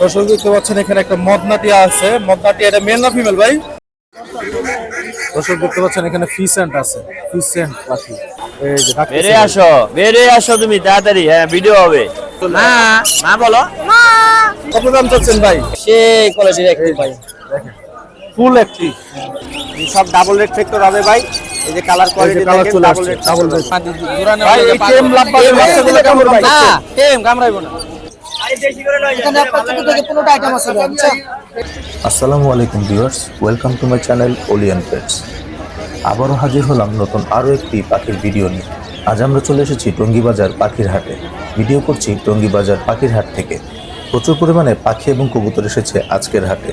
দর্শক দেখতে পাচ্ছেন এখানে একটা মদনাটিয়া আছে। মদনাটিয়া এটা মেল না ফিমেল ভাই? দর্শক দেখতে পাচ্ছেন এখানে ফিসেন্ট আছে। ফিসেন্ট পাখি। এই বেরে আসো বেরে আসো তুমি তাড়াতাড়ি। হ্যাঁ ভিডিও হবে। মা মা বলো। কত দাম চাচ্ছেন ভাই? সে কোয়ালিটির একটি ভাই। ফুল একটি। সব ডাবল রেড ফ্যাক্টর হবে ভাই। এই যে কালার কোয়ালিটি colour চলে ডাবল আসছে, রেড double red। ভাই ভাই এই টেম বাচ্চাগুলো কেমন দাম না টেম কামড়াইবো না। আসসালামু আলাইকুম viewers welcome to my channel ওলিয়ান pets আবারও হাজির হলাম নতুন আরও একটি পাখির ভিডিও নিয়ে। আজ আমরা চলে এসেছি টঙ্গিবাজার পাখির হাটে। ভিডিও করছি টঙ্গিবাজার পাখির হাট থেকে। প্রচুর পরিমাণে পাখি এবং কবুতর এসেছে আজকের হাটে।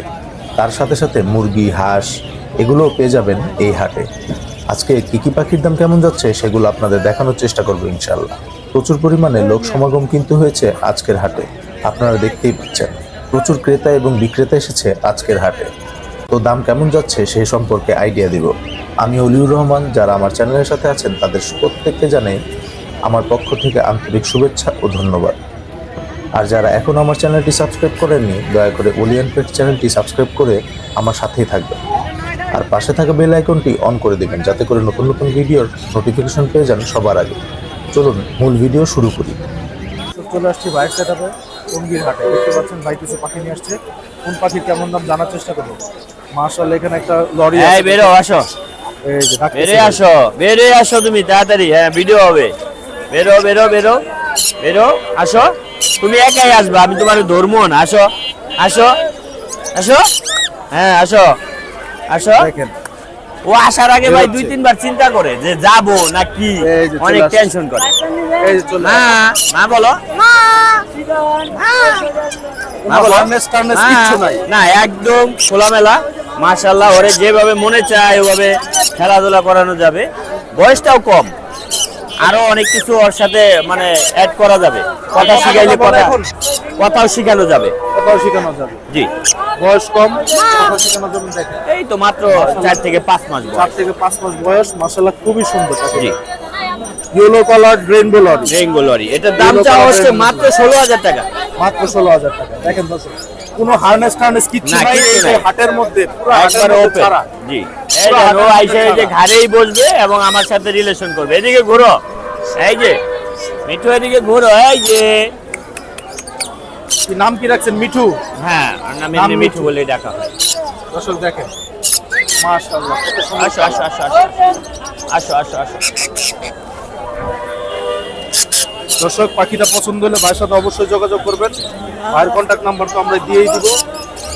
তার সাথে সাথে মুরগি, হাঁস, এগুলোও পেয়ে যাবেন এই হাটে। আজকে কী কী পাখির দাম কেমন যাচ্ছে সেগুলো আপনাদের দেখানোর চেষ্টা করব ইনশাল্লাহ প্রচুর পরিমাণে লোক সমাগম কিন্তু হয়েছে আজকের হাটে। আপনারা দেখতেই পাচ্ছেন। প্রচুর ক্রেতা এবং বিক্রেতা এসেছে আজকের হাটে। তো দাম কেমন যাচ্ছে সেই সম্পর্কে আইডিয়া দিব। আমি অলিউর রহমান, যারা আমার চ্যানেলের সাথে আছেন, তাদের প্রত্যেককে জানাই আমার পক্ষ থেকে আন্তরিক শুভেচ্ছা ও ধন্যবাদ। আর যারা এখন আমার চ্যানেলটি সাবস্ক্রাইব করেননি, দয়া করে ওলিয়ান পেট চ্যানেলটি সাবস্ক্রাইব করে আমার সাথেই থাকবেন। আর পাশে থাকা বেল আইকনটি অন করে দেবেন, যাতে করে নতুন নতুন ভিডিওর নোটিফিকেশন পেয়ে যান সবার আগে। চলুন, মূল ভিডিও শুরু করি। চলে আসছি ভাইয়ের সেটাপে টঙ্গির হাটে দেখতে পাচ্ছেন ভাই কিছু পাখি নিয়ে আসছে। কোন পাখির কেমন দাম জানার চেষ্টা করব? মার্শাল এখানে একটা লরি বেরো আসো। বেরে আসো বেরে আসো তুমি তাড়াতাড়ি। হ্যাঁ ভিডিও হবে। বেরো বেরো বেরো। বেরো আসো। তুমি একাই আসবে আমি তোমার ধর্ম না। আসো আসো আসো। হ্যাঁ আসো। আসো। দেখেন ও আসার আগে ভাই দুই তিনবার চিন্তা করে যে যাব না কি অনেক টেনশন করে। মা মা বলো। না একদম খোলামেলা। মাশাল্লাহ ওরে যেভাবে মনে চায় ওভাবে খেলাধুলা করানো যাবে। বয়সটাও কম। আরও অনেক কিছু ওর সাথে মানে অ্যাড করা যাবে। কথা শিখাইলে কথা কথাও শিখানো যাবে। কোথাও শেখানো যাবে। জি। বয়স কম। কথা শেখানোর জন্য দেখেন। এই তো মাত্র চার থেকে পাঁচ মাস চার থেকে পাঁচ মাস বয়স মার্শাল্লাহ খুবই সুন্দর জি। Yellow colour rainbow lory rainbow lory এটার দাম চাওয়া হচ্ছে মাত্র ষোলো হাজার টাকা। মাত্র ষোলো হাজার টাকা। দেখেন দর্শক কোনো হার্নেস টার্নেস কিচ্ছু নাই এই হাটের মধ্যে পুরো ওপেন জি। ও আইসা যে ঘাড়েই বসবে এবং আমার সাথে রিলেশন করবে। এদিকে ঘুরো। এই যে মিঠু এদিকে ঘুরো। এই যে নাম কি রাখছেন? মিঠু? হ্যাঁ নাম মিঠু। বলে ডাকা হয়। দর্শক দেখেন। মাশাআল্লাহ আসো আসো আসো আসো। আসো আসো দর্শক পাখিটা পছন্দ হলে ভাইয়ের সাথে অবশ্যই যোগাযোগ করবেন। ভাইয়ের কন্ট্যাক্ট নাম্বার তো আমরা দিয়েই দিব।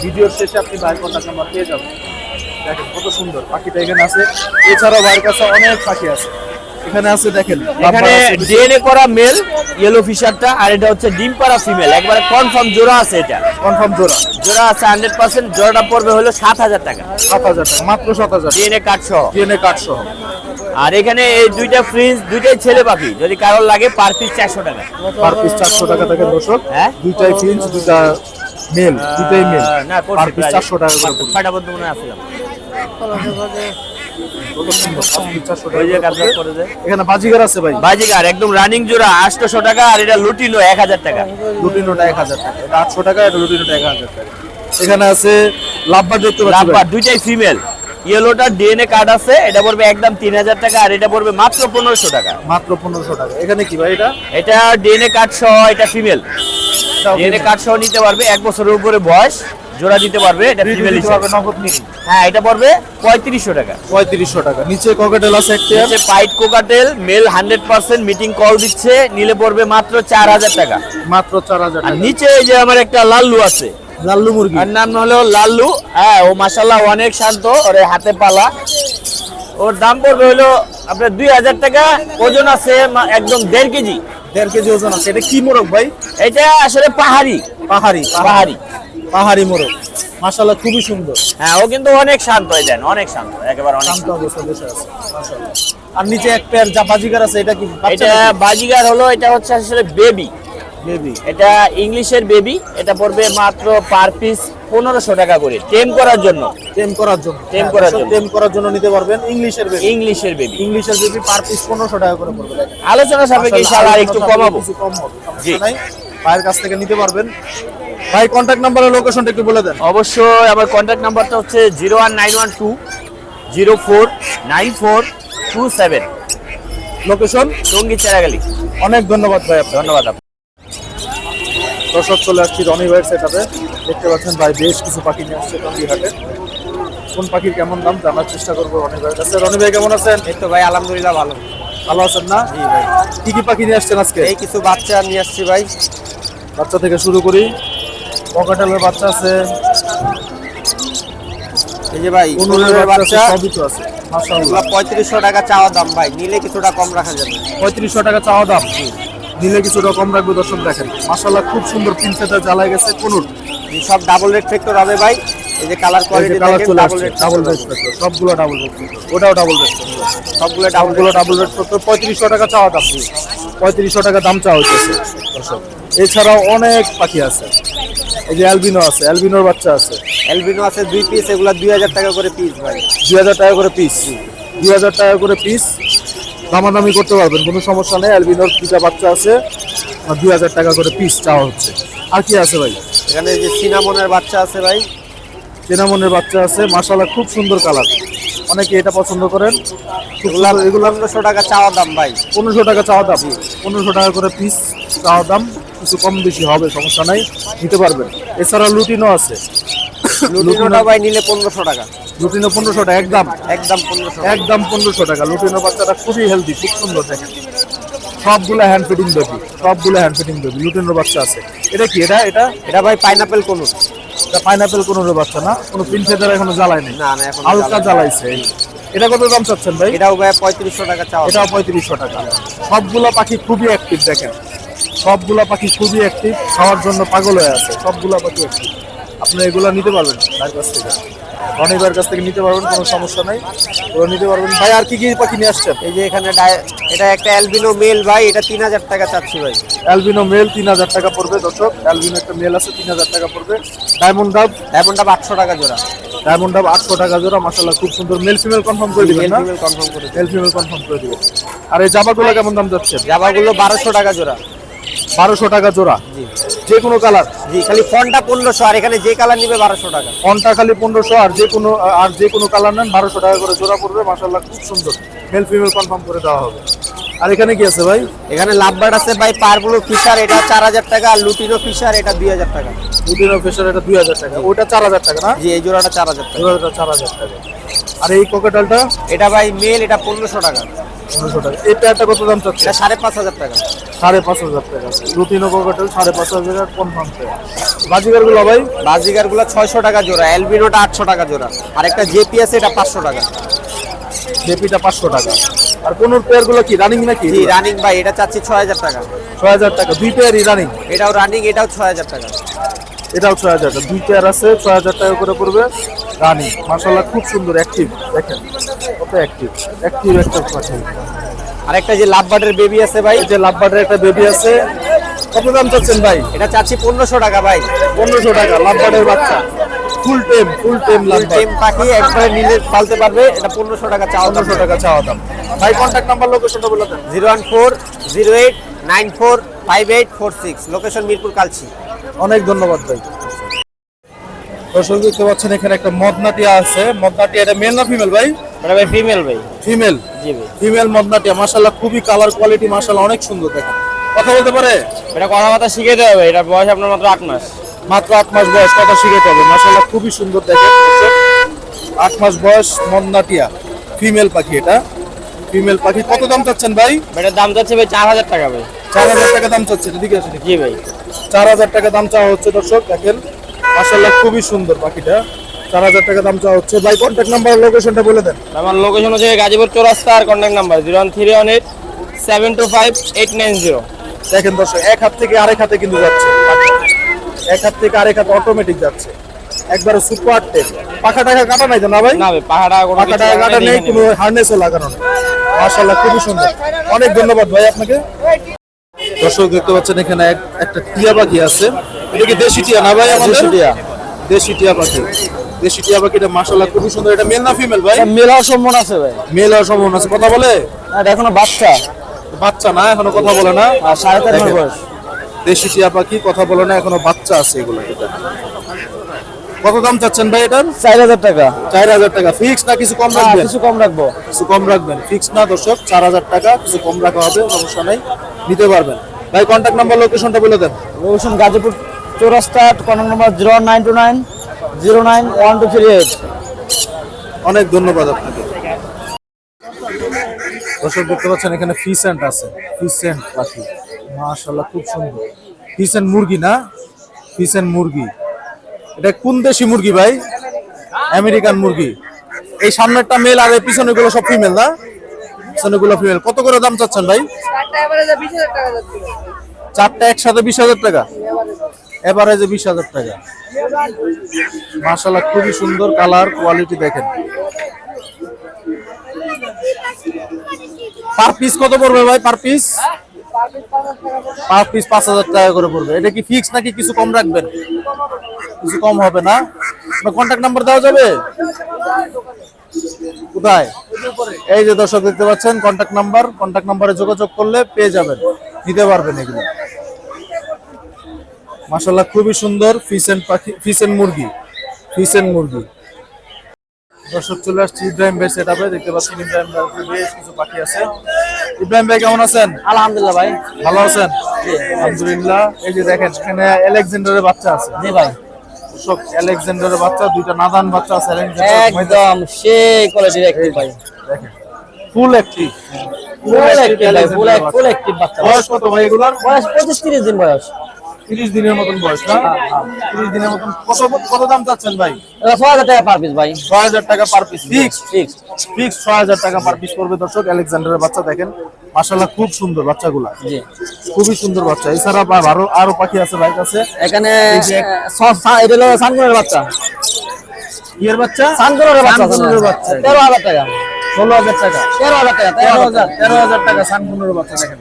ভিডিওর শেষে আপনি ভাইয়ের কন্ট্যাক্ট নাম্বার পেয়ে যাবেন। দেখেন কত সুন্দর পাখিটা এখানে আছে। এছাড়াও ভাইয়ের কাছে অনেক পাখি আছে। এখানে আছে দেখেন এখানে ডিএনএ করা মেল ইয়েলো ফিশারটা আর এটা হচ্ছে ডিম পাড়া ফিমেল একবারে কনফার্ম জোড়া আছে এটা। কনফার্ম জোড়া। জোড়া আছে হান্ড্রেড পার্সেন্ট জোড়াটা পড়বে হলো সাত হাজার টাকা। সাত হাজার টাকা মাত্র সাত হাজার। ডিএনএ কার্ড সহ। ডিএনএ কার্ড সহ। আর এখানে এই দুইটা ফ্রিজ দুইটাই ছেলে পাখি। যদি কারোর লাগে পার পিস চারশো টাকা। পার পিস চারশো টাকা থেকে দর্শক হ্যাঁ? দুইটাই ফিন্স দুইটা মেল দুইটাই মেল না পার পিস চারশো টাকা করে মনে আসলাম। কত সুন্দর পার পিস চারশো টাকা ওই যে করে কাজ পড়বে। করে দে এখানে বাজিগার আছে ভাই। বাজিকার একদম রানিং জোড়া আটশোশো টাকা আর এটা লুটিনো এক হাজার টাকা। লুটিনোটা এক হাজার টাকা। এটা আটশো টাকা এটা লুটিনোটা এক হাজার টাকা। এখানে আছে লাভবার দেখতে পাচ্ছি লাভবার দুইটাই ফিমেল ইয়েলোটা ডিএনএ কার্ড আছে এটা পড়বে একদম তিন হাজার টাকা আর এটা পড়বে মাত্র পনেরোশো টাকা। মাত্র পনেরোশো টাকা। এখানে কি ভাই এটা? এটা ডিএনএ কার্ড সহ এটা ফিমেল এটাও ডিএনএ কার্ড সহ নিতে পারবে এক বছরের উপরে বয়স। জোড়া দিতে পারবে এটা ফিমেল হবে নগদ নিয়ে হ্যাঁ এটা পড়বে পঁয়ত্রিশশো টাকা। পঁয়ত্রিশশো টাকা। নিচে ককেটেল আছে একটা। হচ্ছে pied cockatiel male hundred percent mating call দিচ্ছে নিলে পড়বে মাত্র চার হাজার টাকা। মাত্র চার হাজার আর টাকা। নিচে এই যে আমার একটা লাল্লু আছে। লাল্লু মুরগি। আর নাম হলো লাল্লু। হ্যাঁ ও মাসাল্লাহ অনেক শান্ত ওর হাতে পালা। ওর দাম পড়বে হলো আপনার দুই হাজার টাকা। ওজন আছে একদম দেড় কেজি। দেড় কেজি ওজন আছে। এটা কি মোরগ ভাই? এটা আসলে পাহাড়ি। পাহাড়ি। পাহাড়ি। পাহাড়ি মোরগ। মাশাল্লাহ খুবই সুন্দর। হ্যাঁ ও কিন্তু অনেক শান্ত এই দেন অনেক শান্ত একেবারে অনেক শান্ত। অবস্থা বসে আছে আর নিচে এক পেয়ার যা বাজিগার আছে এটা কি এটা বাজিগার হলো এটা হচ্ছে আসলে বেবি। বেবি। এটা ইংলিশের বেবি এটা পড়বে মাত্র পার পিস পনেরোশো টাকা করে টেম করার জন্য। টেম করার জন্য। টেম করার জন্য। টেম করার জন্য নিতে পারবেন ইংলিশের বেবি। ইংলিশের বেবি। ইংলিশের বেবি পার পিস পনেরোশো টাকা করে পড়বে আলোচনা সাপেক্ষে ইনশাআল্লাহ একটু কমাবো। কম হবে জি। ভাইয়ের কাছ থেকে নিতে পারবেন। ভাই কন্ট্যাক্ট নাম্বারের লোকেশনটা একটু বলে দেন। অবশ্যই আমার কন্ট্যাক্ট নাম্বারটা হচ্ছে zero one nine one two zero four nine four two seven location Tongi Cheragali. অনেক ধন্যবাদ ভাই আপনার ধন্যবাদ আপনাকে। দর্শক চলে আসছি রনি ভাইয়ের সেটাতে দেখতে পাচ্ছেন ভাই বেশ কিছু পাখি নিয়ে আসছে টঙ্গি হাটে কোন পাখির কেমন দাম জানার চেষ্টা করব রনি ভাইয়ের কাছে। রনি ভাই কেমন আছেন? এই তো ভাই আলহামদুলিল্লাহ ভালো। ভালো আছেন না? জি ভাই। কি কি পাখি নিয়ে আসছেন আজকে? এই কিছু বাচ্চা নিয়ে আসছি ভাই। বাচ্চা থেকে শুরু করি। পকেটেলের বাচ্চা আছে। এই যে ভাই কোনুরের বাচ্চা সবই তো আছে। মাশাআল্লাহ। এগুলো পঁয়ত্রিশশো টাকা চাওয়া দাম ভাই নিলে কিছুটা কম রাখা যাবে। পঁয়ত্রিশশো টাকা চাওয়া দাম। নিলে কিছুটা কম রাখবে দর্শক দেখেন। মাশাআল্লাহ খুব সুন্দর প্রিন্সেটা জ্বালায় গেছে কোনুর। সব ডাবল রেড ফ্যাক্টর হবে ভাই। এই যে কালার কোয়ালিটি দেখেন ডাবল রেড ডাবল রেড সবগুলো ডাবল রেড ওটাও ডাবল রেড সবগুলো ডাবল সবগুলো ডাবল রেড করতে পঁয়ত্রিশশো টাকা চাওয়া দাম। পঁয়ত্রিশশো টাকা দাম চাওয়া হচ্ছে এছাড়াও অনেক পাখি আছে। এই যে অ্যালবিনো আছে অ্যালবিনোর বাচ্চা আছে। এলবিনো আছে দুই পিস এগুলো দুই হাজার টাকা করে পিস ভাই। দুই হাজার টাকা করে পিস দুই হাজার টাকা করে পিস দামাদামি করতে পারবেন কোনো সমস্যা নেই অ্যালবিনোর দুটা বাচ্চা আছে দুই হাজার টাকা করে পিস চাওয়া হচ্ছে। আর কি আছে ভাই? এখানে এই যে সিনামনের বাচ্চা আছে ভাই। চেনামনের বাচ্চা আছে মাশাআল্লাহ খুব সুন্দর কালার। অনেকে এটা পছন্দ করেন। এগুলো পনেরোশো টাকা চাওয়া দাম ভাই। পনেরোশো টাকা চাওয়া দাম। পনেরোশো টাকা করে পিস চাওয়া দাম। কিছু কম বেশি হবে সমস্যা নাই নিতে পারবেন। এছাড়া লুটিনও আছে। লুটিনোটা ভাই নিলে পনেরোশো টাকা। লুটিনো পনেরোশো টাকা একদম। একদম পনেরোশো একদম পনেরোশো টাকা। লুটিনো বাচ্চাটা খুবই হেলদি খুব সুন্দর দেখেন। সবগুলো হ্যান্ড ফিটিং বেবি সবগুলো হ্যান্ড ফিটিং বেবি লুটিনোর বাচ্চা আছে। এটা কি? এটা এটা? এটা ভাই পাইনাপেল কোনুর এটা পাইনাপেল কোনো বাচ্চা না। কোনো প্রিন্সেদার এখনও জ্বালায় নেই। না না এখন হালকা জ্বালাইছে। এটা কত দাম চাচ্ছেন ভাই? এটাও ভাই পঁয়ত্রিশশো টাকা চাওয়া। এটাও পঁয়ত্রিশশো টাকা। সবগুলা পাখি খুবই অ্যাক্টিভ দেখেন। সবগুলা পাখি খুবই অ্যাক্টিভ খাওয়ার জন্য পাগল হয়ে আছে। সবগুলা পাখি অ্যাক্টিভ আপনি এগুলা নিতে পারবেন? তার কাছ থেকে। রনিবার কাছ থেকে নিতে পারবেন কোনো সমস্যা নাই। ওরা নিতে পারবেন। ভাই আর কি কি পাখি নিয়ে আসছেন? এই যে এখানে এটা একটা অ্যালবিনো মেল ভাই এটা তিন হাজার টাকা চাচ্ছি ভাই। অ্যালবিনো মেল তিন হাজার টাকা পড়বে দর্শক। অ্যালবিনো একটা মেল আছে তিন হাজার টাকা পড়বে। ডায়মন্ড ডাব? ডায়মন্ড ডাব আটশো টাকা জোড়া। ডায়মন্ড ডাব আটশো টাকা জোড়া মাসাল্লাহ খুব সুন্দর। মেল ফিমেল কনফার্ম করে দিবেন মেল ফিমেল কনফার্ম করে মেল ফিমেল কনফার্ম করে দিবেন। আর এই জামাগুলো কেমন দাম যাচ্ছে? জামাগুলো বারোশো টাকা জোড়া। বারোশো টাকা জোড়া। যে কোনো কালার। জি খালি ফোনটা পনেরোশো আর এখানে যে কালার নিবে বারোশো টাকা। ফোনটা খালি পনেরোশো আর যে কোনো আর যে কোনো কালার নেন বারোশো টাকা করে জোড়া পড়বে। মাসাল্লাহ খুব সুন্দর। মেল ফিমেল কনফার্ম করে দেওয়া হবে। আর এখানে কি আছে ভাই? এখানে লাভবার্ড আছে ভাই পারগুলো ফিশার এটা চার হাজার টাকা আর লুটিনো ফিশার এটা দুই হাজার টাকা। দুদিন ফেসার এটা দুই হাজার টাকা। ওটা চার হাজার টাকা না? জি এই জোড়াটা চার হাজার টাকা। জোড়াটা চার হাজার টাকা। আর এই কোকেটালটা এটা ভাই মেল এটা পনেরোশো টাকা। টাকা। এটা একটা কত দাম চাচ্ছে সাড়ে পাঁচ হাজার টাকা। সাড়ে পাঁচ হাজার টাকা। রুটিনো কোকেটাল সাড়ে পাঁচ হাজার কনফার্ম বাজিগারগুলো ভাই? বাজিগার ছয়শো টাকা জোড়া অ্যালবিনোটা আটশো টাকা জোড়া। আর একটা জেপি আছে এটা পাঁচশো টাকা। জেপিটা পাঁচশো টাকা। আর কোনোর পেয়ারগুলো কি রানিং নাকি জি রানিং ভাই এটা চাচ্ছি ছয় হাজার টাকা। ছয় হাজার টাকা। দুই পেয়ারই রানিং এটাও রানিং এটাও ছয় হাজার টাকা। এটাও ছয় হাজার টাকা। দুই পেয়ার আছে ছয় হাজার টাকা করে পড়বে। রানি মার্শাল্লাহ খুব সুন্দর অ্যাক্টিভ দেখেন। কত অ্যাক্টিভ অ্যাক্টিভ একটা আর একটা যে লাভবার্ডের বেবি আছে ভাই। যে লাভবার্ডের একটা বেবি আছে। কত দাম চাচ্ছেন ভাই? এটা চাচ্ছি পনেরোশো টাকা ভাই। পনেরোশো টাকা লাভ লাভবার্ডের বাচ্চা। ফুল টেম ফুল টেম লাভবার্ড। টেম পাখি একবারে নিলে পালতে পারবে এটা পনেরোশো টাকা চাওয়া পনেরোশো টাকা চাওয়া দাম। ভাই কন্ট্যাক্ট নাম্বার লোকেশনটা বলে দেন। Zero one four zero eight nine four five eight four six. Location Mirpur Kalshi. অনেক ধন্যবাদ ভাই। দর্শক দেখতে পাচ্ছেন এখানে একটা মদনাটিয়া আছে। মদনাটিয়া এটা মেল না ফিমেল ভাই? এটা ভাই ফিমেল ভাই। ফিমেল জি ভাই। ফিমেল মদনাটিয়া মাশাল্লাহ খুবই কালার কোয়ালিটি মাশাল্লাহ অনেক সুন্দর দেখেন। কথা বলতে পারে? এটা কথাবার্তা শিখে দেওয়া হবে এটা বয়স আপনার মাত্র আট মাস। মাত্র আট মাস বয়স কথা শিখে দেবে মাশাল্লাহ খুবই সুন্দর দেখেন দর্শক। আট মাস বয়স মদনাটিয়া ফিমেল পাখি এটা। ফিমেল পাখি কত দাম চাচ্ছেন ভাই এটার দাম যাচ্ছে ভাই চার হাজার টাকা ভাই। চার হাজার টাকা দাম চাচ্ছেন এদিকে আসেন একটু। জি ভাই। চার হাজার টাকা দাম চাওয়া হচ্ছে দর্শক দেখেন। মাশাল্লাহ খুবই সুন্দর পাখিটা। চার হাজার টাকা দাম চাওয়া হচ্ছে। ভাই কন্ট্যাক্ট নাম্বার লোকেশনটা বলে দেন। আমার লোকেশন হচ্ছে গাজীপুর চৌরাস্তা আর contact number zero one three one eight seven two five eight nine zero দেখেন দর্শক এক হাত থেকে আরেক হাতে কিন্তু যাচ্ছে। এক হাত থেকে আরেক হাতে অটোমেটিক যাচ্ছে। একবারে সুপার টেপ পাখা টাকা কাটা নাই তো না ভাই? না ভাই পাহাড়া কোনো পাখা টাকা কাটা নেই কোনো হার্নেসও লাগানো মাশাআল্লাহ খুবই সুন্দর। অনেক ধন্যবাদ ভাই আপনাকে। দর্শক দেখতে পাচ্ছেন এখানে এক- একটা টিয়া পাখি আছে। এটা কি দেশি টিয়া না ভাই আমাদের? দেশি টিয়া। দেশি টিয়া পাখি। দেশি টিয়া পাখিটা মাশাআল্লাহ খুব সুন্দর। এটা মেল না ফিমেল ভাই? মেল হওয়ার সম্ভাবনা আছে ভাই। মেল হওয়ার সম্ভাবনা আছে। কথা বলে? এটা এখনও বাচ্চা। বাচ্চা না এখনও কথা বলে না। আর সাড়ে চার বয়স। দেশি টিয়া পাখি কথা বলে না এখনও বাচ্চা আছে এগুলো। এটা কত দাম চাচ্ছেন ভাই এটার? চার হাজার টাকা। চার হাজার টাকা। ফিক্স না কিছু কম রাখবেন? কিছু কম রাখব। কিছু কম রাখবেন। ফিক্স না দর্শক চার হাজার টাকা কিছু কম রাখা হবে সমস্যা নাই। নিতে পারবেন। ভাই কন্ট্যাক্ট নাম্বার লোকেশনটা বলে দেন। Roshan Gazipur Chowrasta contact number zero nine two nine zero nine one two three eight. অনেক ধন্যবাদ আপনাকে। দর্শক দেখতে পাচ্ছেন এখানে ফিসেন্ট আছে। ফিসেন্ট পাখি। মাশাল্লাহ খুব সুন্দর। ফিসেন্ট মুরগি না? ফিসেন্ট মুরগি। এটা কোন দেশি মুরগি ভাই? আমেরিকান মুরগি। এই সামনেরটা মেল আর এই পিছনেগুলো সব ফিমেল না? পিছনেগুলো ফিমেল কত করে দাম চাচ্ছেন ভাই? চারটা একসাথে বিশ হাজার টাকা? এভারেজে বিশ হাজার টাকা। মাশাল্লাহ খুবই সুন্দর কালার কোয়ালিটি দেখেন। পার পিস কত পড়বে ভাই পার পিস পার পিস পাঁচ হাজার টাকা করে পড়বে। এটা কি ফিক্স নাকি কিছু কম রাখবেন? কিছু কম হবে না? কন্ট্যাক্ট নাম্বার দেওয়া যাবে? কোথায়? এই যে দর্শক দেখতে পাচ্ছেন কন্ট্যাক্ট নাম্বার কন্ট্যাক্ট নাম্বারে যোগাযোগ করলে পেয়ে যাবেন। নিতে পারবেন এগুলো। মাশাল্লাহ খুবই সুন্দর ফিস এন্ড পাখি ফিস এন্ড মুরগি ফিস এন্ড মুরগি। দর্শক চলে আসছি ইব্রাহিম ভাই সেট আপে দেখতে পাচ্ছেন ইব্রাহিম ভাই বেশ কিছু পাখি আছে। ইব্রাহিম ভাই কেমন আছেন? আলহামদুলিল্লাহ ভাই। ভালো আছেন? আলহামদুলিল্লাহ। এই যে দেখেন এখানে আলেকজান্ডারের বাচ্চা আছে। জি ভাই। দর্শক আলেকজান্ডারের বাচ্চা দুইটা নাদান বাচ্চা আছে একদম সেই কোয়ালিটির একটি ভাই। দেখেন ফুল একটি ফুল অ্যাক্টিভ ভাই ফুল অ্যাক্টিভ বাচ্চা। বয়স কত ভাই এগুলার? বয়স পঁচিশ তিরিশ দিন বয়স। তিরিশ দিনের মতন বয়স না? তিরিশ দিনের মতন। কত কত দাম চাচ্ছেন ভাই? ছয় হাজার টাকা পার পিস ভাই। ছয় হাজার টাকা পার পিস ফিক্স ঠিক ফিক্স ছয় হাজার টাকা পার পিস করবে দর্শক আলেকজান্ডারের বাচ্চা দেখেন। মাশাল্লাহ খুব সুন্দর বাচ্চাগুলা। জি। খুবই সুন্দর বাচ্চা। এছাড়া আরও আরও পাখি আছে ভাই কাছে। এখানে এটা হলো সানকুনের বাচ্চা। ইয়ের বাচ্চা? সানকুনের বাচ্চা সানকুনের বাচ্চা। তেরো হাজার টাকা। ষোলো হাজার টাকা। তেরো হাজার টাকা তেরো হাজার তেরো হাজার টাকা। সানকুনের বাচ্চা দেখেন।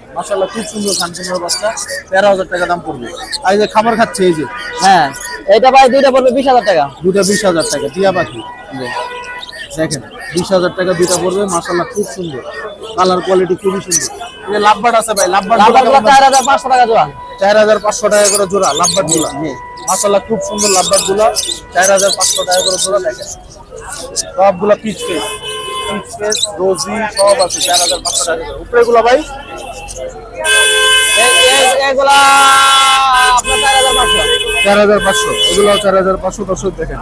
খুব সুন্দর সানকুনের বাচ্চা। তেরো হাজার টাকা দাম পড়বে। আর এই যে খাবার খাচ্ছে এই যে। হ্যাঁ এটা ভাই দুইটা পড়বে বিশ হাজার টাকা। দুটা বিশ হাজার টাকা টিয়া পাখি। দেখেন বিশ হাজার টাকা দুইটা পড়বে মাশাল্লাহ খুব সুন্দর। কালার কোয়ালিটি খুবই সুন্দর। এই যে লাভবার্ড আছে ভাই লাভবার্ড চার হাজার পাঁচশো টাকা জোড়া। চার হাজার পাঁচশো টাকা করে জোড়া লাভবার্ডগুলা মাশাল্লাহ খুব সুন্দর লাভবার্ডগুলা চার হাজার পাঁচশো টাকা করে জোড়া দেখেন। সবগুলা পিচ ফেস পিচ রোজি সব আছে চার হাজার পাঁচশো টাকা উপরে গুলা ভাই? এগুলা চার হাজার পাঁচশো। এগুলো চার হাজার পাঁচশো দর্শক দেখেন।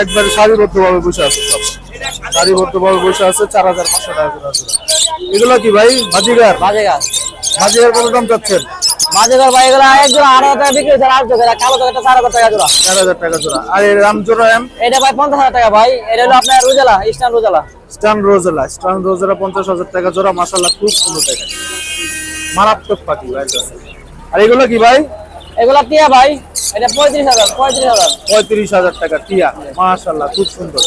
একবারে সারিবদ্ধ ভাবে বসে আছে সব। সারিবদ্ধ বসে আছে চার হাজার পাঁচশো টাকা এগুলো কি ভাই? বাজিগার? বাজে গাছ বাজিগার কত দাম চাচ্ছেন? গাছ ভাই এগুলা এক জোড়া হাজার টাকা বিক্রি হয়েছে আট জোড়া কালো জোড়াটা চার হাজার টাকা জোড়া। চার হাজার টাকা জোড়া। আর এম এটা ভাই পঞ্চাশ হাজার টাকা ভাই। এটা হলো আপনার রুজালা ইস্টার্ন রুজালা। স্টান রোজেলা। স্টান রোজেলা পঞ্চাশ হাজার টাকা জোড়া মাসাল্লাহ খুব সুন্দর দেখেন মারাত্মক পাখি ভাই আর এগুলো কি ভাই? এগুলা টিয়া ভাই। এটা পঁয়ত্রিশ হাজার পঁয়ত্রিশ হাজার। পঁয়ত্রিশ হাজার টাকা টিয়া। মাশাল্লাহ খুব সুন্দর।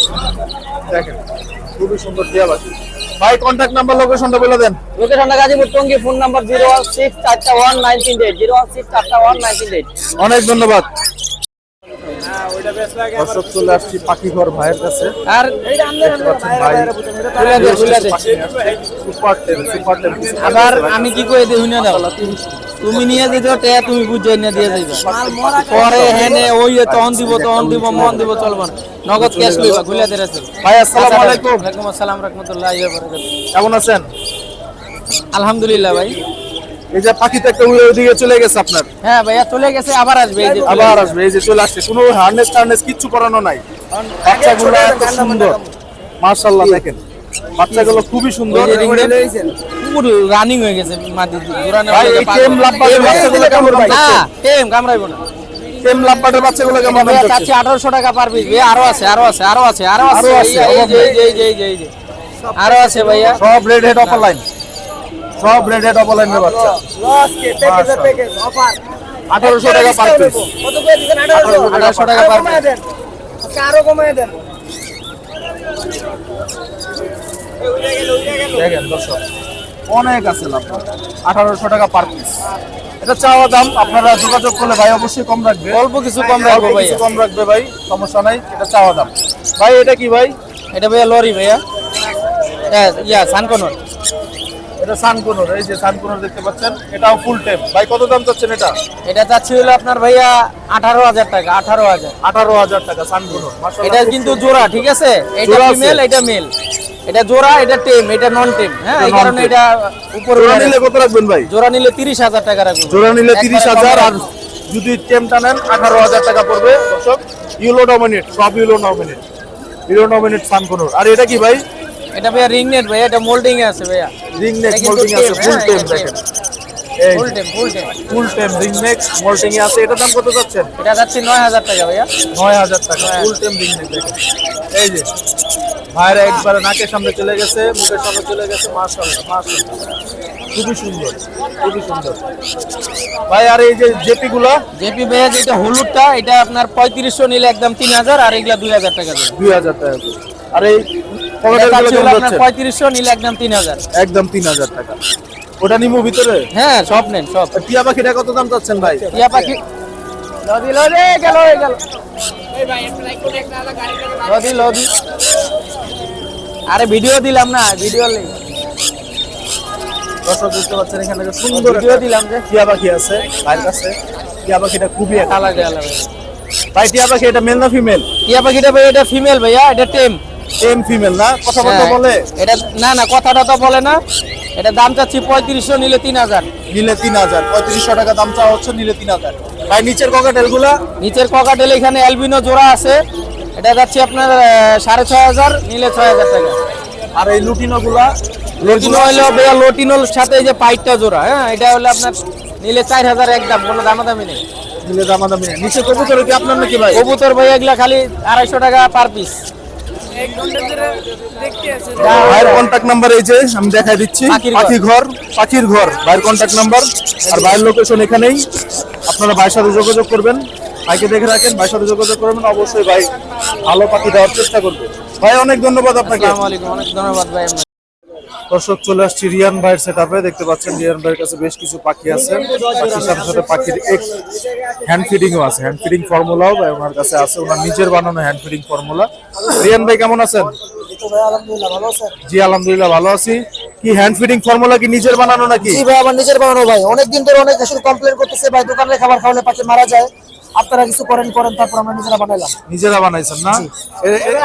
দেখেন খুবই সুন্দর টিয়া পাখি। ভাই কন্টাক্ট নাম্বার লোকেশনটা বলে দেন। লোকেশনটা Gazipur Tongi phone number zero one six চারটা ওয়ান নাইন তিন এইট জিরো ওয়ান সিক্স চারটা ওয়ান নাইন তিন এইট অনেক ধন্যবাদ। দর্শক চলে আসছি পাখি ভাইয়ের কাছে। আর ভাই সুপার সুপার আবার আমি কি করে দিই না তুমি নিয়ে দিতে তে তুমি বুঝে নিয়ে দিয়ে দিবে পরে হেনে ওই তখন দিব তখন দিব মন দিব চলবে না। নগদ ক্যাশ লইবা খুলে রাখো ভাই আসসালামু আলাইকুম। ওয়ালাইকুম আসসালাম রাহমাতুল্লাহি ওয়া বারাকাতুহু। কেমন আছেন? আলহামদুলিল্লাহ ভাই। এই যে পাখি তো একটা উড়ে ওদিকে চলে গেছে আপনার। হ্যাঁ ভাইয়া চলে গেছে আবার আসবে এই যে আবার আসবে এই যে চলে আসছে। কোনো হার্নেস টার্নেস কিচ্ছু করানো নাই। বাচ্চাগুলো এত সুন্দর। মাশাআল্লাহ দেখেন। বাচ্চাগুলো খুবই সুন্দর। রানিং হয়ে গেছে মাটি ভাই এই টেম লাম্বারের বাচ্চাগুলো কেমন দাম না টেম কামড়াইবো না। টেম লাম্বারের বাচ্চাগুলো কেমন চাচ্ছেন? চাচ্ছি আঠারোশো টাকা পার পিস আরও আছে আরও আছে আরও আছে আরও আছে। আরও আছে, এই- এই যে এই যে এই যে এই যে। আরও আছে ভাইয়া। সব রেড হেড অফার লাইন সব রেড হেড অফার লাইনের বাচ্চা। আঠারোশো টাকা পার পিস আঠারোশো। টাকা পার পিস আরও কমায় দেন। দেখেন দর্শক অনেক আছে লাভ। আঠারোশো টাকা পার পিস এটা চাওয়া দাম আপনারা যোগাযোগ করলে ভাই অবশ্যই কম রাখবে। অল্প কিছু কম রাখব ভাইয়া। কম রাখবে ভাই সমস্যা নাই এটা চাওয়া দাম। ভাই এটা কি ভাই? এটা ভাইয়া লরি ভাইয়া। হ্যাঁ ইয়া সানকনর। এটা সানকোনর এই যে সানকোনর দেখতে পাচ্ছেন এটাও ফুল টেম ভাই কত দাম চাচ্ছেন এটা? এটা চাচ্ছি হলো আপনার ভাইয়া আঠারো হাজার টাকা আঠারো হাজার। আঠারো হাজার টাকা সানকোনর এটা কিন্তু জোড়া ঠিক আছে? এটা ফিমেল এটা মেল এটা জোড়া এটা টেম এটা নন টেম হ্যাঁ এটা এই কারণে এটা উপরে জোড়া নিলে কত রাখবেন ভাই? জোড়া নিলে তিরিশ হাজার টাকা রাখব জোড়া নিলে একবারে তিরিশ কম হাজার আর যদি টেমটা নেন আঠারো হাজার টাকা পড়বে। দর্শক ইউলো ডমিনেট সব yellow dominant. Yellow dominant sun conure আর এটা কি ভাই? এটা ভাইয়া রিং নেট ভাইয়া এটা মোল্ডিং এ আছে ভাইয়া। রিং এটা কিন্তু মোল্ডিং আছে ফুল হ্যাঁ, টেম এটা দেখেন। ফুল টেম ফুল টেম। ফুল টেম রিং নেক মোল্ডিং এ আছে। এটার দাম কত যাচ্ছেন? এটা যাচ্ছে নয় হাজার টাকা ভাইয়া। নয় হাজার টাকা ফুল টেম রিং নেক দেখেন। এই যে ভাইরা একবারে নাকের সামনে চলে গেছে মুখের সামনে চলে গেছে মাশাআল্লাহ মাশাআল্লাহ। খুবই সুন্দর খুবই সুন্দর। ভাই আর এই যে জেপি গুলা জেপি ভাইয়া যেটা হলুদটা এটা আপনার পঁয়ত্রিশশো নিলে একদম তিন হাজার আর এগুলা দুই হাজার টাকা দুই হাজার টাকা। আর এই পঁয়ত্রিশশো নিলে একদম তিন হাজার। একদম তিন হাজার টাকা। ওটা নিমু ভিতরে? হ্যাঁ সব নেন সব। টিয়া পাখিটা কত দাম চাচ্ছেন ভাই? টিয়া পাখি গেল গেল। লদি লদি আরে ভিডিও দিলাম না ভিডিও নেই দর্শক দেখতে পাচ্ছেন এখানে সুন্দর ভিডিও দিলাম যে। টিয়া পাখি আছে ভাইয়ের কাছে। টিয়া পাখিটা খুবই আলাদা আলাদা ভাই টিয়া পাখি এটা মেল না ফিমেল টিয়া পাখিটা ভাই এটা ফিমেল ভাইয়া এটা টেম সেম ফিমেল না? কথাবার্তা হ্যাঁ, বলে? এটা না না কথাটা তো বলে না। এটা দাম চাচ্ছি পঁয়ত্রিশশো নিলে তিন হাজার। নিলে তিন হাজার। পঁয়ত্রিশশো টাকা দাম চাওয়া হচ্ছে নিলে তিন হাজার। ভাই নিচের ককাটেলগুলা নিচের ককাটেল এখানে অ্যালবিনো জোড়া আছে। এটা যাচ্ছে আপনার সাড়ে ছয় হাজার নিলে ছয় হাজার টাকা। আর এই লুটিনো গুলা লটিনো হলো বেয়া লুটিনোর সাথে এই যে পাইটটা জোড়া হ্যাঁ? এটা হলো আপনার নিলে চার হাজার একদম কোনো দামাদামি নেই। নিলে দামাদামি নেই। নিচে কবুতর কি আপনার নাকি ভাই? কবুতর ভাই এগুলা খালি আড়াইশো টাকা পার পিস ভাইয়ের কন্ট্যাক্ট নাম্বার এই যে আমি দেখাই দিচ্ছি। পাখির ঘর। পাখি ঘর পাখির ঘর ভাইয়ের কন্ট্যাক্ট নাম্বার আর ভাইয়ের লোকেশন এখানেই। আপনারা ভাইয়ের সাথে যোগাযোগ করবেন। ভাইকে দেখে রাখেন ভাইয়ের সাথে যোগাযোগ করবেন। অবশ্যই ভাই ভালো পাখি দেওয়ার চেষ্টা করবে। ভাই অনেক ধন্যবাদ আপনাকে। অনেক ধন্যবাদ ভাই আপনাকে। দর্শক চলে আসছি রিয়ান ভাইয়ের সেট দেখতে পাচ্ছেন রিয়ান ভাইয়ের কাছে বেশ কিছু পাখি আছে। পাখির সাথে সাথে পাখির এক হ্যান্ড ফিডিংও আছে। হ্যান্ড ফিডিং ফর্মুলাও ভাই ওনার কাছে আছে। ওনার নিজের বানানো হ্যান্ড ফিডিং ফর্মুলা রিয়ান ভাই কেমন আছেন? জি আলহামদুলিল্লাহ ভালো আছি। কি হ্যান্ড ফিডিং ফর্মুলা কি নিজের বানানো নাকি? জি ভাই আমার নিজের বানানো ভাই। অনেকদিন ধরে অনেক আসলে কমপ্লেন করতেছে ভাই দোকানে খাবার খাওয়ালে পাখি মারা যায়। আপনারা কিছু করেন করেন তারপর আমরা নিজেরা বানাইলাম। নিজেরা বানাইছেন না?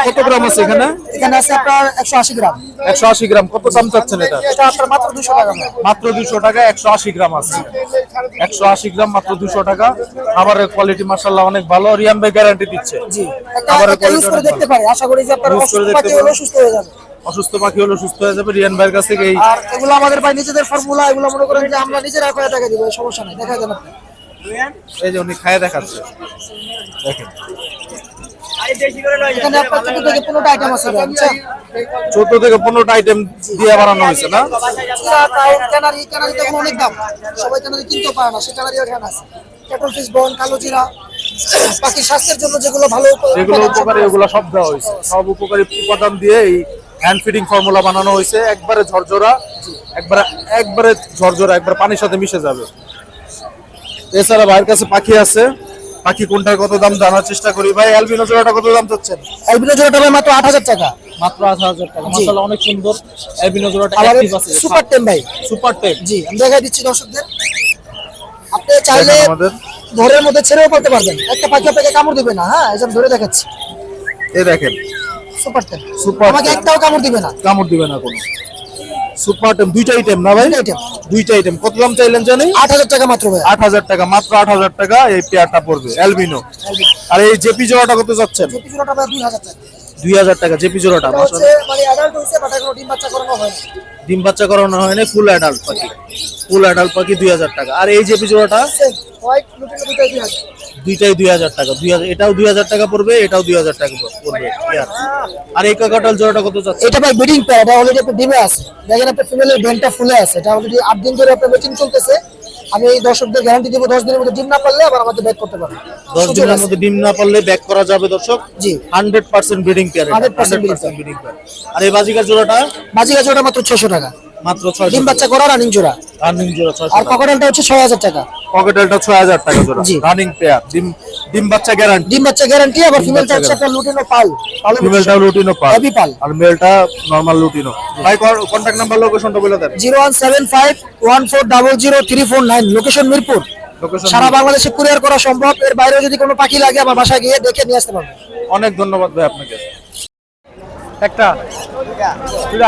কত গ্রাম আছে এখানে? এখানে আছে আপনার একশো আশি গ্রাম। একশো আশি গ্রাম। কত দাম চাচ্ছেন এটা? এটা আপনার মাত্র দুশো টাকা মাত্র দুশো টাকা একশো আশি গ্রাম আছে। একশো আশি গ্রাম মাত্র দুশো টাকা। খাবারের কোয়ালিটি মাসাল্লাহ অনেক ভালো। রিয়ান ভাই গ্যারান্টি দিচ্ছে। জি। খাবারের করে দেখতে পারি। আশা করি যে আপনার অসুস্থ পাখি সুস্থ হয়ে যাবে। অসুস্থ পাখি হলে সুস্থ হয়ে যাবে। রিয়ান ভাইয়ের কাছ থেকে এই আর এগুলো আমাদের ভাই নিজেদের ফর্মুলা এগুলো মনে করেন যে আমরা নিজেরা কয়ে টাকা দিব সমস্যা নাই। দেখা আপনি। এই যে উনি দেখাচ্ছে। দেখেন। এখানে আপনার চোদ্দ থেকে পনেরোটা আইটেম আছে বুঝছেন? চোদ্দ থেকে পনেরোটা আইটেম দিয়ে বানানো হয়েছে না? ক্যানারি ক্যানারি তো অনেক দাম। সবাই ক্যানারি কিনতে পারে না সে ক্যানারিও এখানে আছে। কেটল ফিশ বন কালো জিরা। পাখির স্বাস্থ্যের জন্য যেগুলো ভালো যেগুলো উপকারী ওগুলো সব দেওয়া হয়েছে। সব উপকারী উপাদান দিয়ে এই হ্যান্ড ফিডিং ফর্মুলা বানানো হয়েছে। একবারে ঝরঝরা একবারে একবারে ঝরঝরা একবার পানির সাথে মিশে যাবে। এছাড়া ভাইয়ের কাছে পাখি আছে। পাখি কোনটার কত দাম জানার চেষ্টা করি। ভাই অ্যালবিনো জোড়াটা কত দাম চাচ্ছেন? অ্যালবিনো জোড়াটা ভাই মাত্র আট হাজার টাকা। মাত্র আট হাজার টাকা। মাসাল্লাহ অনেক সুন্দর অ্যালবিনো জোড়াটা অ্যাক্টিভ আছে। সুপার টেম ভাই। সুপার টেপ জি আমি দেখাই দিচ্ছি দর্শকদের। আপনি চাইলে আমাদের। ঘরের মধ্যে ছেড়েও করতে পারবেন। একটা পাখি আপনাকে কামড় দিবে না হ্যাঁ? আমি ধরে দেখাচ্ছি। এই দেখেন। সুপার টেম সুপার আমাকে একটাও কামড় দিবে না। কামড় দিবে না কোনো। সুপার আইটেম দুইটা আইটেম না ভাই? দুইটা দুইটা আইটেম কত দাম চাইলেন জানি? আট হাজার টাকা মাত্র ভাই। আট হাজার টাকা মাত্র আট হাজার টাকা এই পেয়ারটা পড়বে অ্যালবিনো আর এই জেপি জোড়াটা কত যাচ্ছেন জেপি জোড়াটা ভাই দুই হাজার টাকা। দুই হাজার টাকা জেপি জোড়াটা মানে ডিম বাচ্চা করানো হয় না ফুল অ্যাডাল্ট পাখি। ফুল অ্যাডাল্ট পাখি দুই হাজার টাকা। আর এই জেপি জোড়াটা দুইটাই দুই হাজার টাকা। দুই হাজার এটাও দুই হাজার টাকা পড়বে এটাও দুই হাজার টাকা পড়বে। আর এই কাকাটাল জোড়াটা কত যাচ্ছে এটা ভাই ব্রিডিং পেয়ার এটা অলরেডি আপনার ডিমে আছে। দেখেন আপনার ফিমেলের ভেনটা ফুলে আছে। এটা অলরেডি আট দিন ধরে আপনার মিটিং চলতেছে। আমি এই দর্শকদের গ্যারান্টি দিব দশ দিনের মধ্যে ডিম না পারলে আবার আমাদের ব্যাক করতে পারবে। দশ দিনের মধ্যে ডিম না পারলে ব্যাক করা যাবে দর্শক? জি। Hundred percent breeding pair hundred percent breeding pair আর এই বাজিকার জোড়াটা? বাজিকার ওটা মাত্র ছশো টাকা। মাত্র ছয় ডিম বাচ্চা করা রানিং জোড়া? রানিং জোড়া ছয়শো আর ককটেলটা হচ্ছে ছয় হাজার টাকা। পকেটেলটা ছয় হাজার টাকা জোড়া। রানিং পেয়ার ডিম ডিম বাচ্চা গ্যারান্টি ডিম বাচ্চা গ্যারান্টি আবার ফিমেলটা হচ্ছে একটা লুটিনো পাল ফিমেলটা লুটিনো পাল Heavy পাল। আর মেলটা নরমাল লুটিনো ভাই কন্ট্যাক্ট নাম্বার লোকেশনটা বলে দেন। Zero one seven five one four double zero three four nine. Location Mirpur. সারা বাংলাদেশে কুরিয়ার করা সম্ভব। এর বাইরে যদি কোনো পাখি লাগে আমার বাসায় গিয়ে দেখে নিয়ে আসতে পারবে অনেক ধন্যবাদ ভাই আপনাকে। একটা।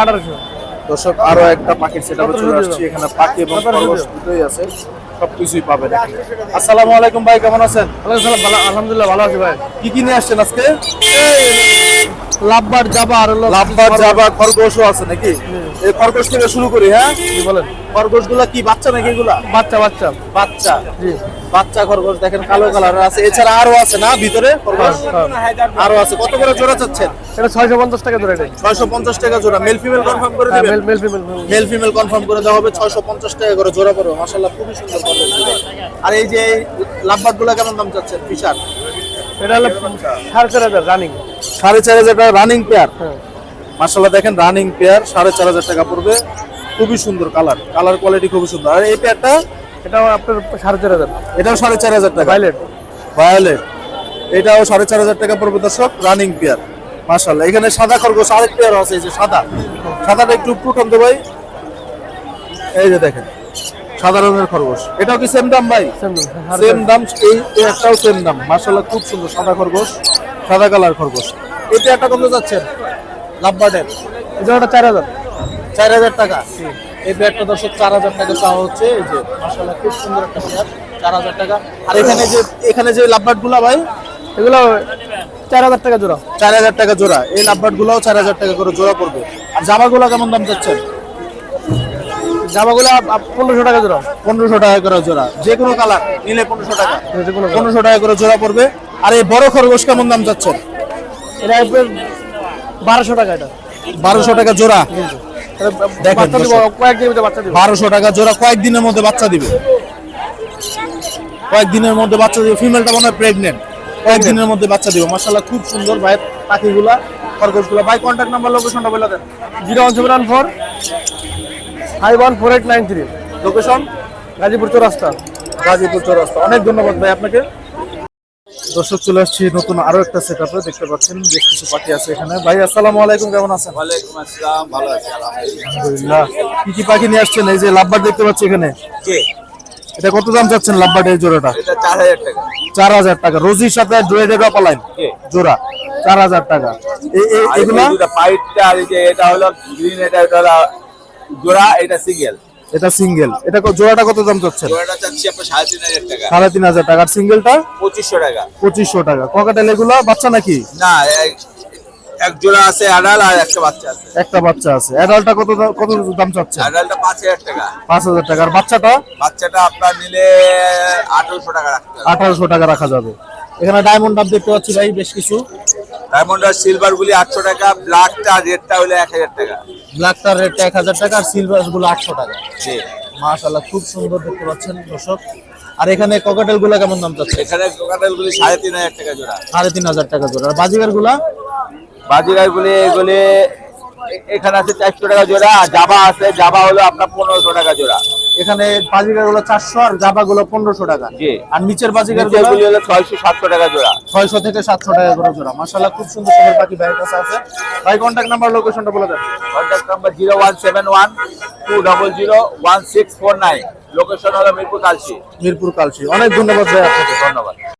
আঠারোশো। দর্শক আরও একটা পাখির সেটআপে চলে আসছি। এখানে পাখি এবং খরগোশ দুটোই আছে সবকিছুই পাবেন। আসসালামু আলাইকুম ভাই কেমন আছেন? আলহামদুলিল্লাহ ভালো আছি ভাই। কি কি নিয়ে আসছেন আজকে? লাভবার যাবা আর লাভবার জাবা খরগোশও আছে নাকি? এই খরগোশ থেকে শুরু করি হ্যাঁ? কি বলেন। খরগোশগুলা কি বাচ্চা নাকি এগুলা? বাচ্চা বাচ্চা। বাচ্চা। জি। বাচ্চা খরগোশ দেখেন কালো কালারের আছে। এছাড়া আরও আছে না ভিতরে খরগোশ? আরও আছে। কত করে জোড়া চাচ্ছেন? এটা ছয়শো পঞ্চাশ টাকা ধরে এটাই ছয়শো পঞ্চাশ টাকা জোড়া। মেল ফিমেল কনফার্ম করে হ্যাঁ দিবেন? Male male female male female confirm করে দেওয়া হবে। ছয়শো পঞ্চাশ টাকা করে জোড়া পড়বে। মাসাল্লাহ খুবই সুন্দর আর এই যে লাভবারগুলা কেমন দাম চাচ্ছেন ফিশার? এটা হলো সাড়ে চার হাজার রানিং সাড়ে চার হাজার টাকা রানিং পেয়ার মাসাল্লাহ দেখেন রানিং পেয়ার সাড়ে চার হাজার টাকা পড়বে। খুবই সুন্দর কালার কালার কোয়ালিটি খুবই সুন্দর। আর এই পেয়ারটা এটাও আপনার সাড়ে চার হাজার। এটাও সাড়ে চার হাজার টাকা। ভাইলেট ভায়োলেট এটাও সাড়ে চার হাজার টাকা পড়বে দর্শক রানিং পেয়ার মাসাল্লাহ এখানে সাদা খরগোশ আরেক পেয়ার আছে এই যে সাদা। সাদাটা একটু দে ভাই। এই যে দেখেন। সাদা রঙের খরগোশ। এটাও কি সেম দাম ভাই? সেম দাম এই একটাও সেম দাম। মাসাল্লাহ খুব সুন্দর সাদা খরগোশ সাদা কালার খরগোশ। এটা একটা কত যাচ্ছেন? লাভবার্ডের। এটা চার হাজার। চার হাজার টাকা। এই ব্যাগটা দর্শক চার হাজার টাকা চাওয়া হচ্ছে। এই যে মাসাল্লাহ খুব সুন্দর একটা ব্যাগ চার হাজার টাকা। আর এখানে যে এখানে যে লাভবার্ডগুলা ভাই? এগুলো চার হাজার টাকা জোড়া। চার হাজার টাকা জোড়া। এই লাভবার্ড গুলাও চার হাজার টাকা করে জোড়া পড়বে। আর জামা গুলা কেমন দাম চাচ্ছেন? জামাগুলো পনেরোশো টাকা জোড়া। পনেরোশো টাকা করে জোড়া। যে কোনো কালার নিলে পনেরোশো টাকা। পনেরোশো টাকা করে জোড়া পড়বে। আর এই বড় খরগোশ কেমন দাম চাচ্ছেন এটা বারোশো টাকা এটা। বারোশো টাকা জোড়া। বারোশো টাকা জোড়া কয়েকদিনের মধ্যে বাচ্চা দিবে। কয়েকদিনের মধ্যে বাচ্চা দিবে। ফিমেলটা মনে হয় প্রেগনেন্ট কয়েকদিনের মধ্যে বাচ্চা দিবে। মাসাল্লাহ খুব সুন্দর ভাই পাখিগুলা খরগোশগুলা। ভাই কন্ট্যাক্ট নাম্বার লোকেশনটা বলে দেন। Zero one seven one four five one four eight nine three location Gazipur Chowrasta. Gazipur Chowrasta. অনেক ধন্যবাদ ভাই আপনাকে। দর্শক চলে আসছি নতুন আরও একটা সেট আপে দেখতে পাচ্ছেন বেশ কিছু পাখি আছে এখানে। ভাই আসসালামু আলাইকুম কেমন আছেন? ওয়ালাইকুম আসসালাম ভালো আছি আলহামদুলিল্লাহ। কি কি পাখি নিয়ে আসছেন? এই যে লাভবার দেখতে পাচ্ছি এখানে। কে? এটা কত দাম চাচ্ছেন লাভবার এই জোড়াটা? এটা চার হাজার টাকা। চার হাজার টাকা। রোজির সাথে ডুয়েডের পালাইন? জোড়া। চার হাজার টাকা। এ- এ- এগুলা এই দুটো পাইপটা আর এই যে এটা হলো গ্রিন এটা এটা জোড়া এটা সিঙ্গেল এটা সিঙ্গেল এটা জোড়াটা কত দাম চাচ্ছেন? জোড়াটা চাচ্ছি আপনার সাড়ে তিন হাজার টাকা। সাড়ে তিন হাজার টাকা। আর সিঙ্গেলটা পঁচিশশো টাকা। পঁচিশশো টাকা। ককাটেল এগুলা বাচ্চা নাকি? না এক- জোড়া আছে আডাল আর একটা বাচ্চা আছে। একটা বাচ্চা আছে। অ্যাডাল্টটা কত কত দাম আডালটা পাঁচ হাজার টাকা। পাঁচ হাজার টাকা। আর বাচ্চাটা? বাচ্চাটা আপনার নিলে আঠারোশো টাকা রাখতে হবে। আঠারোশো টাকা রাখা যাবে। এখানে ডায়মন্ড ডাব দেখতে পাচ্ছি ভাই বেশ কিছু। ডায়মন্ড আর সিলভার গুলি আটশো টাকা ব্ল্যাকটা রেডটা হলো এক হাজার টাকা। ব্ল্যাকটার রেটটা এক হাজার টাকা আর সিলভারগুলো আটশো টাকা। জি। মাশাল্লাহ খুব সুন্দর দেখতে পাচ্ছেন দর্শক। আর এখানে ককাটেলগুলা কেমন দাম চাচ্ছে এখানে কোকাটেল গুলি সাড়ে তিন হাজার টাকা জোড়া। সাড়ে তিন হাজার টাকা জোড়া। আর বাজিগারগুলা? বাজিগার গুলি এগুলি এখানে আছে চারশো টাকা জোড়া আর জাবা আছে। জাবা হলো আপনার পনেরোশো টাকা জোড়া। এখানে বাজিকারগুলো চারশো আর জাবা গুলো পনেরোশো টাকা। আর নিচের বাজিকারগুলো ছয়শো সাতশো টাকা জোড়া। ছয়শো থেকে সাতশো টাকা করে জোড়া। মাসাল্লাহ খুব সুন্দর সুন্দর পাখি ভাইয়ের কাছে আছে। ভাই কন্ট্যাক্ট নাম্বার লোকেশনটা বলে দেন। Contact number zero one seven one two double zero one six four nine location হলো মিরপুর কালসি মিরপুর কালসি অনেক ধন্যবাদ ভাই আপনাকে। ধন্যবাদ।